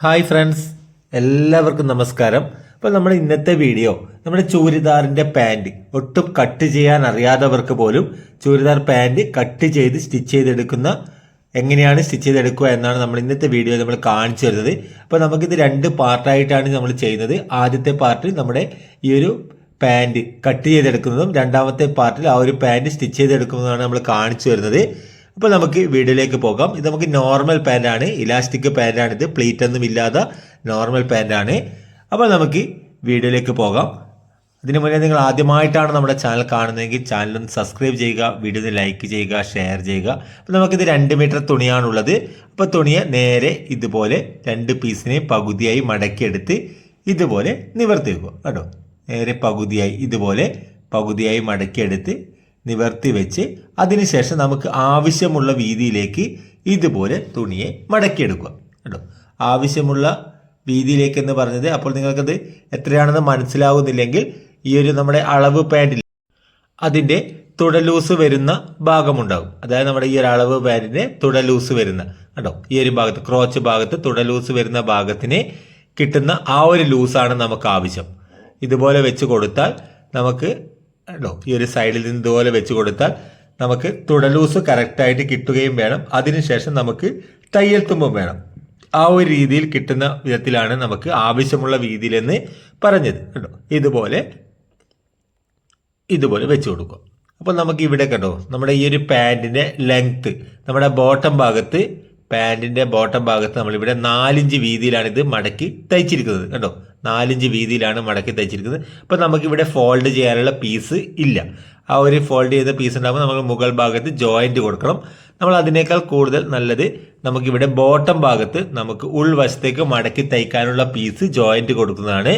Hi friends. എല്ലാവർക്കും നമസ്കാരം. അപ്പോൾ നമ്മൾ ഇന്നത്തെ വീഡിയോ നമ്മുടെ ചൂരിദാറിന്റെ പാന്റ് ഒട്ടും കട്ട് ചെയ്യാൻ അറിയാത്തവർക്ക് പോലും ചൂരിദാർ പാന്റ് കട്ട് ചെയ്ത് സ്റ്റിച്ച് ചെയ്തെടുക്കുന്ന എങ്ങനെയാണ് സ്റ്റിച്ച് ചെയ്തെടുക്കുക എന്നാണ് നമ്മൾ ഇന്നത്തെ വീഡിയോ നമ്മൾ കാണിച്ചു തരുന്നത്. അപ്പോൾ നമുക്കിത് രണ്ട് പാർട്ടായിട്ടാണ് നമ്മൾ ചെയ്യുന്നത്. ആദ്യത്തെ പാർട്ട് നമ്മുടെ ഈ ഒരു പാന്റ് കട്ട് ചെയ്തെടുക്കുന്നതും രണ്ടാമത്തെ പാർട്ടിൽ ആ ഒരു പാന്റ് സ്റ്റിച്ച് ചെയ്തെടുക്കുന്നതാണ് നമ്മൾ കാണിച്ചു വരുന്നത് അപ്പോൾ നമുക്ക് വീഡിയോയിലേക്ക് പോകാം. ഇത് നമുക്ക് നോർമൽ പാന്റാണ് ഇലാസ്റ്റിക് ആണ് ഇത്. പ്ലീറ്റ് ഒന്നും ഇല്ലാത്ത നോർമൽ പാന്റാണ് അപ്പോൾ നമുക്ക് വീഡിയോയിലേക്ക് പോകാം. അതിനു മുന്നേ നിങ്ങൾ ആദ്യമായിട്ടാണ് നമ്മുടെ ചാനൽ കാണുന്നതെങ്കിൽ ചാനൽ ഒന്ന് സബ്സ്ക്രൈബ് ചെയ്യുക വീഡിയോ ഒന്ന് ലൈക്ക് ചെയ്യുക ഷെയർ ചെയ്യുക. അപ്പോൾ നമുക്കിത് രണ്ട് മീറ്റർ തുണിയാണുള്ളത്. അപ്പോൾ തുണിയെ നേരെ ഇതുപോലെ രണ്ട് പീസിനെ പകുതിയായി മടക്കിയെടുത്ത് ഇതുപോലെ നിവർത്തി വെക്കുക കേട്ടോ നേരെ പകുതിയായി ഇതുപോലെ പകുതിയായി മടക്കിയെടുത്ത് നിവർത്തി വെച്ച് അതിനുശേഷം നമുക്ക് ആവശ്യമുള്ള വീതിയിലേക്ക് ഇതുപോലെ തുണിയെ മടക്കിയെടുക്കുക. കേട്ടോ ആവശ്യമുള്ള വീതിയിലേക്ക് എന്ന് പറഞ്ഞത് അപ്പോൾ നിങ്ങൾക്കത് എത്രയാണെന്ന് മനസ്സിലാവുന്നില്ലെങ്കിൽ ഈ ഒരു നമ്മുടെ അളവ് പാന്റിൽ അതിന്റെ തുടലൂസ് വരുന്ന ഭാഗമുണ്ടാകും. അതായത് നമ്മുടെ ഈ ഒരു അളവ് പാന്റിന്റെ തുടലൂസ് വരുന്ന കേട്ടോ ഈ ഒരു ഭാഗത്ത് ക്രോച്ച് ഭാഗത്ത് തുടലൂസ് വരുന്ന ഭാഗത്തിന് കിട്ടുന്ന ആ ഒരു ലൂസാണ് നമുക്ക് ആവശ്യം. ഇതുപോലെ വെച്ച് കൊടുത്താൽ നമുക്ക് കേട്ടോ ഈ ഒരു സൈഡിൽ നിന്ന് ഇതുപോലെ വെച്ച് കൊടുത്താൽ നമുക്ക് തുടലൂസ് കറക്റ്റായിട്ട് കിട്ടുകയും വേണം. അതിനുശേഷം നമുക്ക് തയ്യൽ തുമ്പും വേണം. ആ ഒരു രീതിയിൽ കിട്ടുന്ന വിധത്തിലാണ് നമുക്ക് ആവശ്യമുള്ള വീതിയിലെന്ന് പറഞ്ഞത്. കേട്ടോ ഇതുപോലെ ഇതുപോലെ വെച്ച് കൊടുക്കുക. അപ്പോൾ നമുക്ക് ഇവിടെ കേട്ടോ നമ്മുടെ ഈ ഒരു പാന്റിന്റെ ലെങ്ത്ത് നമ്മുടെ ബോട്ടം ഭാഗത്ത് പാന്റിന്റെ ബോട്ടം ഭാഗത്ത് നമ്മളിവിടെ നാലിഞ്ച് വീതിയിലാണ് ഇത് മടക്കി തയ്ച്ചിരിക്കുന്നത്. കണ്ടോ? നാലിഞ്ച് വീതിയിലാണ് മടക്കി തയ്ച്ചിരിക്കുന്നത്. അപ്പോൾ നമുക്കിവിടെ ഫോൾഡ് ചെയ്യാനുള്ള പീസ് ഇല്ല. ആ ഒരു ഫോൾഡ് ചെയ്ത പീസ് ഉണ്ടാകുമ്പോൾ നമ്മൾ മുകൾ ഭാഗത്ത് ജോയിന്റ് കൊടുക്കണം. നമ്മൾ അതിനേക്കാൾ കൂടുതൽ നല്ലത് നമുക്കിവിടെ ബോട്ടം ഭാഗത്ത് നമുക്ക് ഉൾവശത്തേക്ക് മടക്കി തയ്ക്കാനുള്ള പീസ് ജോയിന്റ് കൊടുക്കുന്നതാണ്.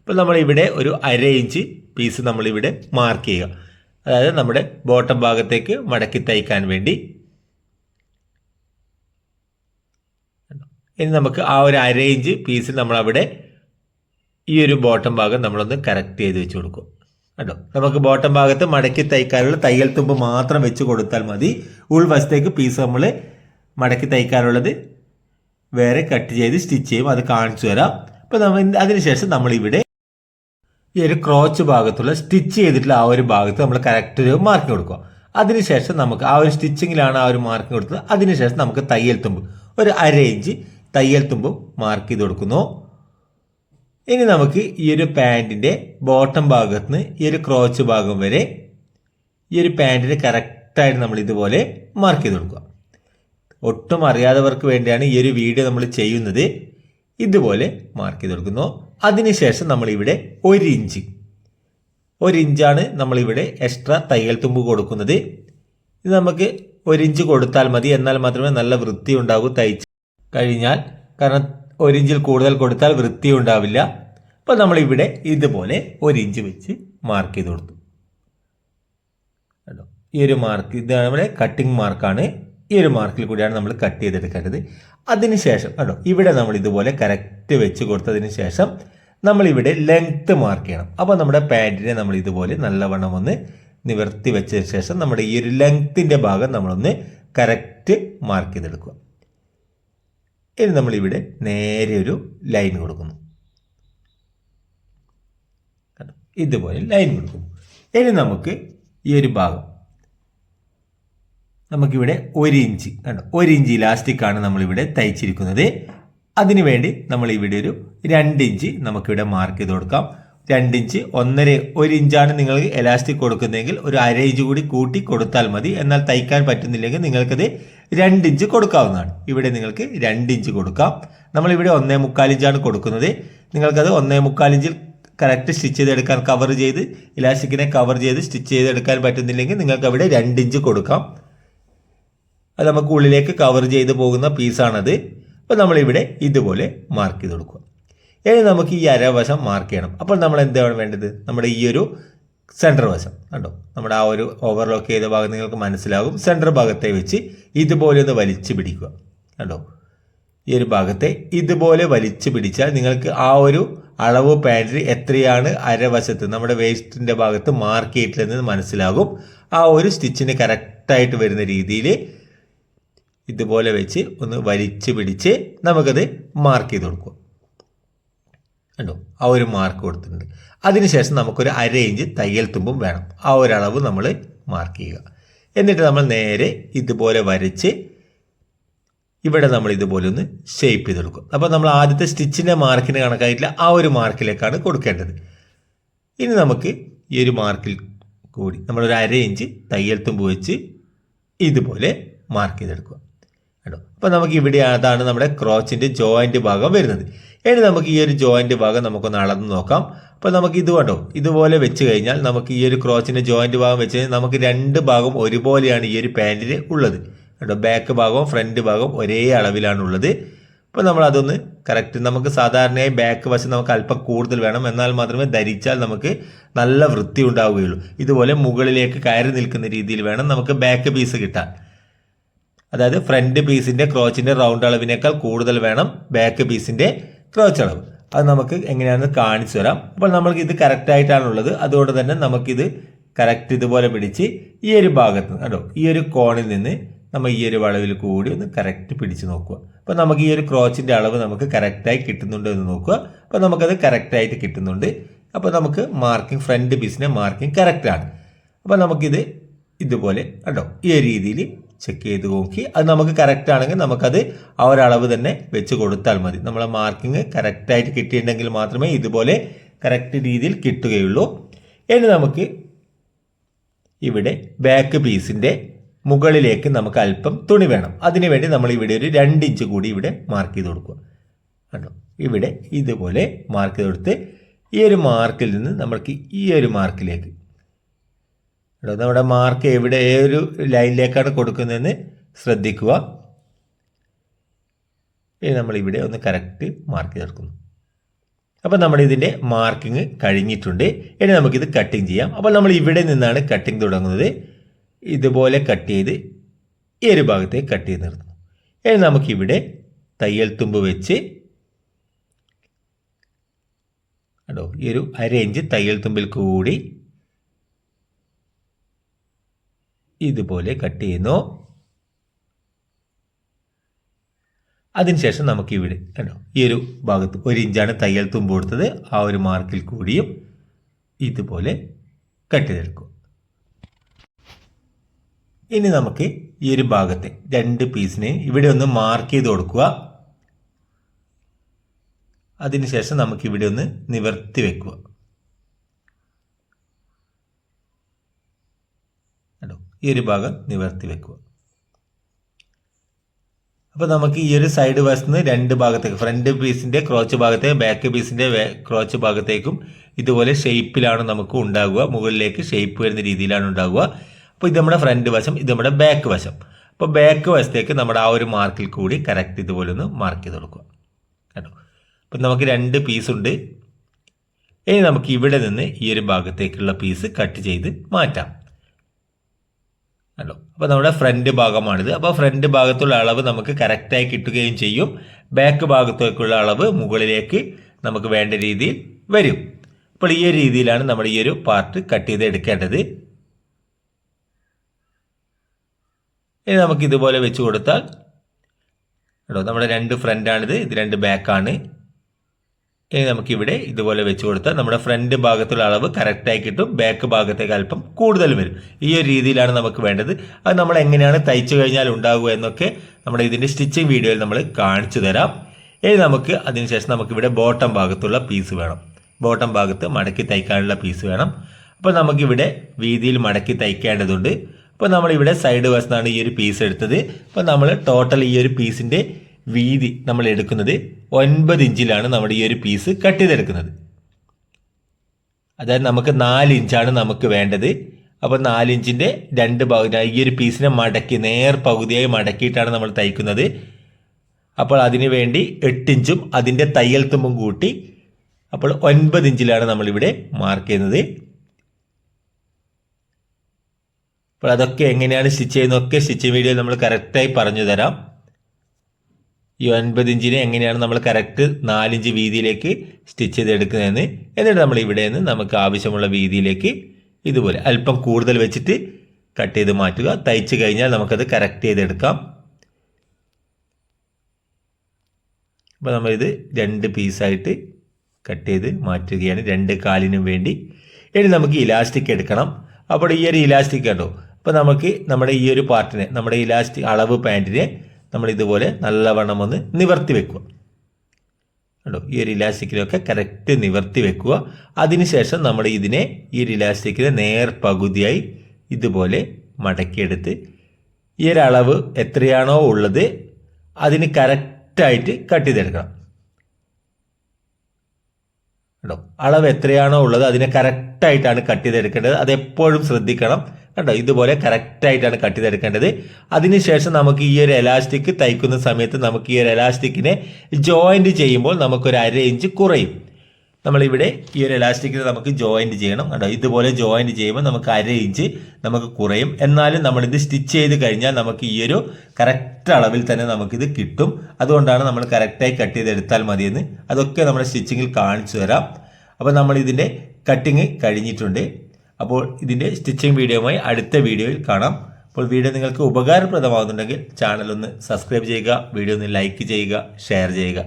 അപ്പോൾ നമ്മളിവിടെ ഒരു അര ഇഞ്ച് പീസ് നമ്മളിവിടെ മാർക്ക് ചെയ്യുക. അതായത് നമ്മുടെ ബോട്ടം ഭാഗത്തേക്ക് മടക്കി തയ്ക്കാൻ വേണ്ടി. ഇനി നമുക്ക് ആ ഒരു അര ഇഞ്ച് പീസ് നമ്മളവിടെ ഈ ഒരു ബോട്ടം ഭാഗം നമ്മളൊന്ന് കറക്റ്റ് ചെയ്ത് വെച്ച് കൊടുക്കും. കേട്ടോ നമുക്ക് ബോട്ടം ഭാഗത്ത് മടക്കി തയ്ക്കാനുള്ള തയ്യൽ തുമ്പ് മാത്രം വെച്ച് കൊടുത്താൽ മതി. ഉൾവശത്തേക്ക് പീസ് നമ്മൾ മടക്കി തയ്ക്കാനുള്ളത് വേറെ കട്ട് ചെയ്ത് സ്റ്റിച്ച് ചെയ്യും. അത് കാണിച്ചു തരാം. അപ്പോൾ നമ്മൾ അതിനുശേഷം നമ്മളിവിടെ ഈ ഒരു ക്രോച്ച് ഭാഗത്തുള്ള സ്റ്റിച്ച് ചെയ്തിട്ടുള്ള ആ ഒരു ഭാഗത്ത് നമ്മൾ കറക്റ്റ് ഒരു മാർക്ക് കൊടുക്കുക. അതിനുശേഷം നമുക്ക് ആ ഒരു സ്റ്റിച്ചിങ്ങിലാണ് ആ ഒരു മാർക്ക് കൊടുത്തത്. അതിനുശേഷം നമുക്ക് തയ്യൽ തുമ്പ്. ഒരു അര ഇഞ്ച് തയ്യൽ തുമ്പ് മാർക്ക് ചെയ്ത് കൊടുക്കുന്നു. ഇനി നമുക്ക് ഈ ഒരു പാന്റിന്റെ ബോട്ടം ഭാഗത്ത് നിന്ന് ഈ ഒരു ക്രോച്ച് ഭാഗം വരെ ഈ ഒരു പാന്റിന് കറക്റ്റായിട്ട് നമ്മൾ ഇതുപോലെ മാർക്ക് ചെയ്ത് കൊടുക്കുക. ഒട്ടും അറിയാത്തവർക്ക് വേണ്ടിയാണ് ഈ ഒരു വീഡിയോ നമ്മൾ ചെയ്യുന്നത്. ഇതുപോലെ മാർക്ക് ചെയ്ത് കൊടുക്കുന്നു. അതിനുശേഷം നമ്മളിവിടെ ഒരു ഇഞ്ച് ഒരു ഇഞ്ചാണ് നമ്മളിവിടെ എക്സ്ട്രാ തയ്യൽ തുമ്പ് കൊടുക്കുന്നത്. ഇത് നമുക്ക് ഒരു ഇഞ്ച് കൊടുത്താൽ മതി. എന്നാൽ മാത്രമേ നല്ല വൃത്തി ഉണ്ടാകൂ തയ്ച്ച് കഴിഞ്ഞാൽ. കാരണം ഒരു ഇഞ്ചിൽ കൂടുതൽ കൊടുത്താൽ വൃത്തി ഉണ്ടാവില്ല അപ്പോൾ നമ്മളിവിടെ ഇതുപോലെ ഒരു ഇഞ്ച് വെച്ച് മാർക്ക് ചെയ്ത് കൊടുത്തു. കേട്ടോ ഈ ഒരു മാർക്ക് ഇത് നമ്മുടെ കട്ടിംഗ് മാർക്കാണ് ഈ ഒരു മാർക്കിൽ കൂടിയാണ് നമ്മൾ കട്ട് ചെയ്തെടുക്കേണ്ടത്. അതിനുശേഷം കേട്ടോ ഇവിടെ നമ്മൾ ഇതുപോലെ കറക്റ്റ് വെച്ച് കൊടുത്തതിന് ശേഷം നമ്മളിവിടെ ലെങ്ത്ത് മാർക്ക് ചെയ്യണം. അപ്പോൾ നമ്മുടെ പാന്റിനെ നമ്മൾ ഇതുപോലെ നല്ലവണ്ണം ഒന്ന് നിവർത്തി വെച്ചതിന് ശേഷം നമ്മുടെ ഈ ഒരു ലെങ്ത്തിന്റെ ഭാഗം നമ്മളൊന്ന് കറക്റ്റ് മാർക്ക് ചെയ്തെടുക്കുക. ഇനി നമ്മളിവിടെ നേരെ ഒരു ലൈൻ കൊടുക്കുന്നു? ഇതുപോലെ ലൈൻ കൊടുക്കുന്നു. ഇനി നമുക്ക് ഈ ഒരു ഭാഗം. നമുക്കിവിടെ ഒരു ഇഞ്ച് കണ്ടോ? ഒരു ഇഞ്ച് ഇലാസ്റ്റിക്കാണ് നമ്മളിവിടെ തയ്ച്ചിരിക്കുന്നത്. അതിനുവേണ്ടി നമ്മൾ ഇവിടെ ഒരു രണ്ട് ഇഞ്ച് നമുക്കിവിടെ മാർക്ക് ചെയ്ത് കൊടുക്കാം. രണ്ട് ഇഞ്ച് ഒന്നര ഒരു ഇഞ്ചാണ് നിങ്ങൾ എലാസ്റ്റിക് കൊടുക്കുന്നതെങ്കിൽ ഒരു അര ഇഞ്ച് കൂടി കൂട്ടി കൊടുത്താൽ മതി. എന്നാൽ തയ്ക്കാൻ പറ്റുന്നില്ലെങ്കിൽ നിങ്ങൾക്കത് രണ്ട് ഇഞ്ച് കൊടുക്കാവുന്നതാണ്. ഇവിടെ നിങ്ങൾക്ക് രണ്ട് ഇഞ്ച് കൊടുക്കാം. നമ്മൾ നമ്മളിവിടെ ഒന്നേ മുക്കാൽ ഇഞ്ചാണ് കൊടുക്കുന്നത്. നിങ്ങൾക്കത് ഒന്നേ മുക്കാൽ ഇഞ്ചിൽ കറക്റ്റ് സ്റ്റിച്ച് ചെയ്തെടുക്കാൻ കവർ ചെയ്ത് ഇലാസ്റ്റിക്കിനെ കവർ ചെയ്ത് സ്റ്റിച്ച് ചെയ്തെടുക്കാൻ പറ്റുന്നില്ലെങ്കിൽ നിങ്ങൾക്ക് അവിടെ രണ്ട് ഇഞ്ച് കൊടുക്കാം. അത് നമുക്ക് ഉള്ളിലേക്ക് കവർ ചെയ്ത് പോകുന്ന പീസാണത് അപ്പോൾ നമ്മളിവിടെ ഇതുപോലെ മാർക്ക് ചെയ്ത് കൊടുക്കുക. ഇനി നമുക്ക് ഈ അരവശം മാർക്ക് ചെയ്യണം. അപ്പോൾ നമ്മൾ എന്താണ് വേണ്ടത്? നമ്മുടെ ഈ ഒരു സെന്റർ വശം. കണ്ടോ? നമ്മുടെ ആ ഒരു ഓവർലോക്ക് ചെയ്ത ഭാഗം നിങ്ങൾക്ക് മനസ്സിലാകും. സെന്റർ ഭാഗത്തെ വെച്ച് ഇതുപോലെ ഒന്ന് വലിച്ചു പിടിക്കുക. കണ്ടോ? ഈ ഒരു ഭാഗത്തെ ഇതുപോലെ വലിച്ചു പിടിച്ചാൽ നിങ്ങൾക്ക് ആ ഒരു അളവ് പാന്റിൽ എത്രയാണ് അരവശത്ത് നമ്മുടെ വേസ്റ്റിന്റെ ഭാഗത്ത് മാർക്ക് ചെയ്തിട്ടില്ലെന്ന് മനസ്സിലാകും. ആ ഒരു സ്റ്റിച്ചിന് കറക്റ്റായിട്ട് വരുന്ന രീതിയിൽ ഇതുപോലെ വെച്ച് ഒന്ന് വലിച്ചു പിടിച്ച് നമുക്കത് മാർക്ക് ചെയ്ത് കൊടുക്കുക. കണ്ടോ? ആ ഒരു മാർക്ക് കൊടുത്തിട്ടുണ്ട്. അതിനുശേഷം നമുക്കൊരു അര ഇഞ്ച് തയ്യൽ തുമ്പും വേണം. ആ ഒരളവ് നമ്മൾ മാർക്ക് ചെയ്യുക. എന്നിട്ട് നമ്മൾ നേരെ ഇതുപോലെ വരച്ച് ഇവിടെ നമ്മൾ ഇതുപോലെ ഒന്ന് ഷേപ്പ് ചെയ്ത് കൊടുക്കും. അപ്പോൾ നമ്മൾ ആദ്യത്തെ സ്റ്റിച്ചിന്റെ മാർക്കിന് കണക്കായിട്ടില്ല ആ ഒരു മാർക്കിലേക്കാണ് കൊടുക്കേണ്ടത്. ഇനി നമുക്ക് ഈ ഒരു മാർക്കിൽ കൂടി നമ്മളൊരു അര ഇഞ്ച് തയ്യൽ തുമ്പ് വെച്ച് ഇതുപോലെ മാർക്ക് ചെയ്തെടുക്കുക. കേട്ടോ അപ്പോൾ നമുക്ക് ഇവിടെ അതാണ് നമ്മുടെ ക്രോച്ചിന്റെ ജോയിന്റ് ഭാഗം വരുന്നത്. ഇനി നമുക്ക് ഈ ഒരു ജോയിന്റ് ഭാഗം നമുക്കൊന്ന് അളന്ന് നോക്കാം. അപ്പോൾ നമുക്ക് ഇത് കണ്ടോ? ഇതുപോലെ വെച്ച് കഴിഞ്ഞാൽ നമുക്ക് ഈ ഒരു ക്രോച്ചിന്റെ ജോയിന്റ് ഭാഗം വെച്ച് കഴിഞ്ഞാൽ നമുക്ക് രണ്ട് ഭാഗം ഒരുപോലെയാണ് ഈ ഒരു പാന്റിൽ ഉള്ളത്. കേട്ടോ ബാക്ക് ഭാഗവും ഫ്രണ്ട് ഭാഗവും ഒരേ അളവിലാണ് ഉള്ളത്. അപ്പോൾ നമ്മൾ അതൊന്ന് കറക്റ്റ് നമുക്ക് സാധാരണയായി ബാക്ക് വശം നമുക്ക് അല്പം കൂടുതൽ വേണം. എന്നാൽ മാത്രമേ ധരിച്ചാൽ നമുക്ക് നല്ല വൃത്തി ഉണ്ടാവുകയുള്ളൂ. ഇതുപോലെ മുകളിലേക്ക് കയറി നിൽക്കുന്ന രീതിയിൽ വേണം നമുക്ക് ബാക്ക് പീസ് കിട്ടാൻ. അതായത് ഫ്രണ്ട് പീസിന്റെ ക്രോച്ചിന്റെ റൗണ്ട് അളവിനേക്കാൾ കൂടുതൽ വേണം ബാക്ക് പീസിന്റെ ക്രോച്ച് അത് നമുക്ക് എങ്ങനെയാണെന്ന് കാണിച്ചു തരാം. അപ്പോൾ നമ്മൾക്ക് ഇത് കറക്റ്റ് ആയിട്ടാണുള്ളത്. അതുകൊണ്ട് തന്നെ നമുക്കിത് കറക്റ്റ് ഇതുപോലെ പിടിച്ച് ഈ ഒരു ഭാഗത്ത് നിന്ന് കേട്ടോ ഈ ഒരു കോണിൽ നിന്ന് നമ്മൾ ഈ ഒരു വളവിൽ കൂടി ഒന്ന് കറക്റ്റ് പിടിച്ച് നോക്കുക. അപ്പോൾ നമുക്ക് ഈ ഒരു ക്രോച്ചിന്റെ അളവ് നമുക്ക് കറക്റ്റായി കിട്ടുന്നുണ്ടോ എന്ന് നോക്കുക. അപ്പോൾ നമുക്കത് കറക്റ്റായിട്ട് കിട്ടുന്നുണ്ട്. അപ്പോൾ നമുക്ക് മാർക്കിംഗ് ഫ്രണ്ട് പീസിന്റെ മാർക്കിംഗ് കറക്റ്റാണ് അപ്പോൾ നമുക്കിത് ഇതുപോലെ കേട്ടോ ഈ രീതിയിൽ ചെക്ക് ചെയ്ത് നോക്കി. അത് നമുക്ക് കറക്റ്റ് ആണെങ്കിൽ നമുക്കത് ആ ഒരളവ് തന്നെ വെച്ച് കൊടുത്താൽ മതി. നമ്മളെ മാർക്കിങ് കറക്റ്റായിട്ട് കിട്ടിയിട്ടുണ്ടെങ്കിൽ മാത്രമേ ഇതുപോലെ കറക്റ്റ് രീതിയിൽ കിട്ടുകയുള്ളൂ. ഇനി നമുക്ക് ഇവിടെ ബാക്ക് പീസിന്റെ മുകളിലേക്ക് നമുക്ക് അല്പം തുണി വേണം. അതിനുവേണ്ടി നമ്മൾ ഇവിടെ ഒരു രണ്ട് ഇഞ്ച് കൂടി ഇവിടെ മാർക്ക് ചെയ്ത് കൊടുക്കുക. കണ്ടോ? ഇവിടെ ഇതുപോലെ മാർക്ക് ചെയ്ത് കൊടുത്ത് ഈ ഒരു മാർക്കിൽ നിന്ന് നമ്മൾക്ക് ഈ ഒരു മാർക്കിലേക്ക് കേട്ടോ നമ്മുടെ മാർക്ക് എവിടെ ഏതൊരു ലൈനിലേക്കാണ് കൊടുക്കുന്നതെന്ന് ശ്രദ്ധിക്കുക. ഇനി നമ്മൾ ഇവിടെ ഒന്ന് കറക്റ്റ് മാർക്ക് ചേർക്കുന്നു അപ്പോൾ നമ്മൾ ഇതിന്റെ മാർക്കിംഗ് കഴിഞ്ഞിട്ടുണ്ട്. ഇനി നമുക്കിത് കട്ടിങ് ചെയ്യാം. അപ്പോൾ നമ്മൾ ഇവിടെ നിന്നാണ് കട്ടിങ് തുടങ്ങുന്നത്. ഇതുപോലെ കട്ട് ചെയ്ത് ഈ ഒരു ഭാഗത്തെ കട്ട് ചെയ്ത് നിർത്തുന്നു. ഇനി നമുക്കിവിടെ തയ്യൽ തുമ്പ് വെച്ച് കേട്ടോ ഈ ഒരു അര ഇഞ്ച് തയ്യൽ തുമ്പിൽ കൂടി ഇതുപോലെ കട്ട് ചെയ്യുന്നു. അതിനുശേഷം നമുക്ക് ഇവിടെ കണ്ടോ ഈ ഒരു ഭാഗത്ത് ഒരു ഇഞ്ചാണ് തയ്യൽ തുമ്പ് കൊടുത്തത്. ആ ഒരു മാർക്കിൽ കൂടിയും ഇതുപോലെ കട്ട് ചെയ്തെടുക്കും. ഇനി നമുക്ക് ഈ ഒരു ഭാഗത്തെ രണ്ട് പീസിനെ ഇവിടെ ഒന്ന് മാർക്ക് ചെയ്ത് കൊടുക്കുക. അതിനുശേഷം നമുക്ക് ഇവിടെ ഒന്ന് നിവർത്തി വെക്കുക കണ്ടോ ഈ ഒരു ഭാഗം നിവർത്തി വെക്കുക. അപ്പോൾ നമുക്ക് ഈ ഒരു സൈഡ് വശത്ത് നിന്ന് രണ്ട് ഭാഗത്തേക്ക് ഫ്രണ്ട് പീസിന്റെ ക്രോച്ച് ഭാഗത്തേക്കും ബാക്ക് പീസിന്റെ ക്രോച്ച് ഭാഗത്തേക്കും ഇതുപോലെ ഷേപ്പിലാണ് നമുക്ക് ഉണ്ടാകുക മുകളിലേക്ക് ഷേപ്പ് വരുന്ന രീതിയിലാണ് ഉണ്ടാകുക അപ്പോൾ ഇത് നമ്മുടെ ഫ്രണ്ട് വശം ഇത് നമ്മുടെ ബാക്ക് വശം. അപ്പോൾ ബാക്ക് വശത്തേക്ക് നമ്മുടെ ആ ഒരു മാർക്കിൽ കൂടി കറക്റ്റ് ഇതുപോലെ ഒന്ന് മാർക്ക് ചെയ്ത് കൊടുക്കുക. കേട്ടോ? അപ്പം നമുക്ക് രണ്ട് പീസ് ഉണ്ട്. ഇനി നമുക്ക് ഇവിടെ നിന്ന് ഈ ഒരു ഭാഗത്തേക്കുള്ള പീസ് കട്ട് ചെയ്ത് മാറ്റാം. കണ്ടോ? അപ്പോൾ നമ്മുടെ ഫ്രണ്ട് ഭാഗമാണിത്. അപ്പോൾ ഫ്രണ്ട് ഭാഗത്തുള്ള അളവ് നമുക്ക് കറക്റ്റായി കിട്ടുകയും ചെയ്യും. ബാക്ക് ഭാഗത്തേക്കുള്ള അളവ് മുകളിലേക്ക് നമുക്ക് വേണ്ട രീതിയിൽ വരും. അപ്പോൾ ഈ ഒരു രീതിയിലാണ് നമ്മൾ ഈ ഒരു പാർട്ട് കട്ട് ചെയ്ത് എടുക്കേണ്ടത്. ഇനി നമുക്ക് ഇതുപോലെ വെച്ച് കൊടുത്താൽ കേട്ടോ നമ്മുടെ രണ്ട് ഫ്രണ്ടാണിത് ഇത് രണ്ട് ബാക്കാണ് ഇനി നമുക്കിവിടെ ഇതുപോലെ വെച്ച് കൊടുത്താൽ നമ്മുടെ ഫ്രണ്ട് ഭാഗത്തുള്ള അളവ് കറക്റ്റായി കിട്ടും ബാക്ക് ഭാഗത്തേക്ക് അല്പം കൂടുതൽ വരും. ഈ ഒരു രീതിയിലാണ് നമുക്ക് വേണ്ടത്. അത് നമ്മൾ എങ്ങനെയാണ് തയ്ച്ചു കഴിഞ്ഞാൽ ഉണ്ടാകുക എന്നൊക്കെ നമ്മുടെ ഇതിന്റെ സ്റ്റിച്ചിങ് വീഡിയോയിൽ നമ്മൾ കാണിച്ചു തരാം. ഇനി നമുക്ക് അതിനുശേഷം നമുക്കിവിടെ ബോട്ടം ഭാഗത്തുള്ള പീസ് വേണം. ബോട്ടം ഭാഗത്ത് മടക്കി തയ്ക്കാനുള്ള പീസ് വേണം. അപ്പോൾ നമുക്കിവിടെ വീതിയിൽ മടക്കി തയ്ക്കേണ്ടതുണ്ട്. അപ്പോൾ നമ്മളിവിടെ സൈഡ് വശത്താണ് ഈ ഒരു പീസ് എടുത്തത്. അപ്പോൾ നമ്മൾ ടോട്ടൽ ഈ ഒരു പീസിന്റെ വീതി നമ്മൾ എടുക്കുന്നത് ഒൻപത് ഇഞ്ചിലാണ് നമ്മുടെ ഈ ഒരു പീസ് കട്ട് ചെയ്തെടുക്കുന്നത്. അതായത് നമുക്ക് നാല് ഇഞ്ചാണ് നമുക്ക് വേണ്ടത്. അപ്പോൾ നാല് ഇഞ്ചിന്റെ രണ്ട് പകുതി ഈ ഒരു പീസിനെ മടക്കി നേർ പകുതിയായി മടക്കിയിട്ടാണ് നമ്മൾ തയ്ക്കുന്നത്. അപ്പോൾ അതിനു വേണ്ടി എട്ട് ഇഞ്ചും അതിന്റെ തയ്യൽ തുമ്പും കൂട്ടി അപ്പോൾ ഒൻപത് ഇഞ്ചിലാണ് നമ്മളിവിടെ മാർക്ക് ചെയ്യുന്നത്. അപ്പോൾ അതൊക്കെ എങ്ങനെയാണ് സ്റ്റിച്ച് ചെയ്യുന്നതൊക്കെ സ്റ്റിച്ചിങ് വീഡിയോ നമ്മൾ കറക്റ്റായി പറഞ്ഞു തരാം. ഈ ഒൻപത് ഇഞ്ചിനെ എങ്ങനെയാണ് നമ്മൾ കറക്റ്റ് നാലിഞ്ച് വീതിയിലേക്ക് സ്റ്റിച്ച് ചെയ്തെടുക്കുന്നതെന്ന്. എന്നിട്ട് നമ്മൾ ഇവിടെ നിന്ന് നമുക്ക് ആവശ്യമുള്ള വീതിയിലേക്ക് ഇതുപോലെ അല്പം കൂടുതൽ വെച്ചിട്ട് കട്ട് ചെയ്ത് മാറ്റുക. തയ്ച്ച് കഴിഞ്ഞാൽ നമുക്കത് കറക്റ്റ് ചെയ്തെടുക്കാം. അപ്പോൾ നമ്മളിത് രണ്ട് പീസായിട്ട് കട്ട് ചെയ്ത് മാറ്റുകയാണ്. രണ്ട് കാലിനും വേണ്ടി. ഇനി നമുക്ക് ഇലാസ്റ്റിക് എടുക്കണം. അപ്പോൾ ഈ ഒരു ഇലാസ്റ്റിക് കണ്ടോ? അപ്പോൾ നമുക്ക് നമ്മുടെ ഈ ഒരു പാർട്ടിനെ നമ്മുടെ ഇലാസ്റ്റിക് അളവ് പാന്റിനെ നമ്മൾ ഇതുപോലെ നല്ലവണ്ണം ഒന്ന് നിവർത്തി വെക്കുക. കേട്ടോ ഈ ഒരു ഇലാസ്റ്റിക്കിലൊക്കെ കറക്റ്റ് നിവർത്തി വെക്കുക. അതിനുശേഷം നമ്മൾ ഇതിനെ ഈ ഒരു ഇലാസ്റ്റിക്കിനെ നേർ പകുതിയായി ഇതുപോലെ മടക്കിയെടുത്ത് ഈ ഒരു അളവ് എത്രയാണോ ഉള്ളത് അതിന് കറക്റ്റായിട്ട് കട്ട് ചെയ്തെടുക്കണം. കേട്ടോ അളവ് എത്രയാണോ ഉള്ളത് അതിനെ കറക്റ്റായിട്ടാണ് കട്ട് ചെയ്തെടുക്കേണ്ടത്. അതെപ്പോഴും ശ്രദ്ധിക്കണം. കേട്ടോ ഇതുപോലെ കറക്റ്റായിട്ടാണ് കട്ട് ചെയ്തെടുക്കേണ്ടത് അതിനുശേഷം നമുക്ക് ഈ ഒരു എലാസ്റ്റിക് തയ്ക്കുന്ന സമയത്ത് നമുക്ക് ഈ ഒരു എലാസ്റ്റിക്കിനെ ജോയിന്റ് ചെയ്യുമ്പോൾ നമുക്കൊരു അര ഇഞ്ച് കുറയും. നമ്മളിവിടെ ഈ ഒരു എലാസ്റ്റിക്കിനെ നമുക്ക് ജോയിന്റ് ചെയ്യണം. കണ്ടോ? ഇതുപോലെ ജോയിന്റ് ചെയ്യുമ്പോൾ നമുക്ക് അര ഇഞ്ച് നമുക്ക് കുറയും. എന്നാലും നമ്മളിത് സ്റ്റിച്ച് ചെയ്ത് കഴിഞ്ഞാൽ നമുക്ക് ഈ ഒരു കറക്റ്റ് അളവിൽ തന്നെ നമുക്കിത് കിട്ടും. അതുകൊണ്ടാണ് നമ്മൾ കറക്റ്റായി കട്ട് ചെയ്തെടുത്താൽ മതിയെന്ന്. അതൊക്കെ നമ്മുടെ സ്റ്റിച്ചിങ്ങിൽ കാണിച്ചു തരാം. അപ്പോൾ നമ്മളിതിന്റെ കട്ടിങ് കഴിഞ്ഞിട്ടുണ്ട്. അപ്പോൾ ഇതിന്റെ സ്റ്റിച്ചിങ് വീഡിയോയുമായി അടുത്ത വീഡിയോയിൽ കാണാം. അപ്പോൾ വീഡിയോ നിങ്ങൾക്ക് ഉപകാരപ്രദമാകുന്നുണ്ടെങ്കിൽ ചാനൽ ഒന്ന് സബ്സ്ക്രൈബ് ചെയ്യുക വീഡിയോ ഒന്ന് ലൈക്ക് ചെയ്യുക ഷെയർ ചെയ്യുക.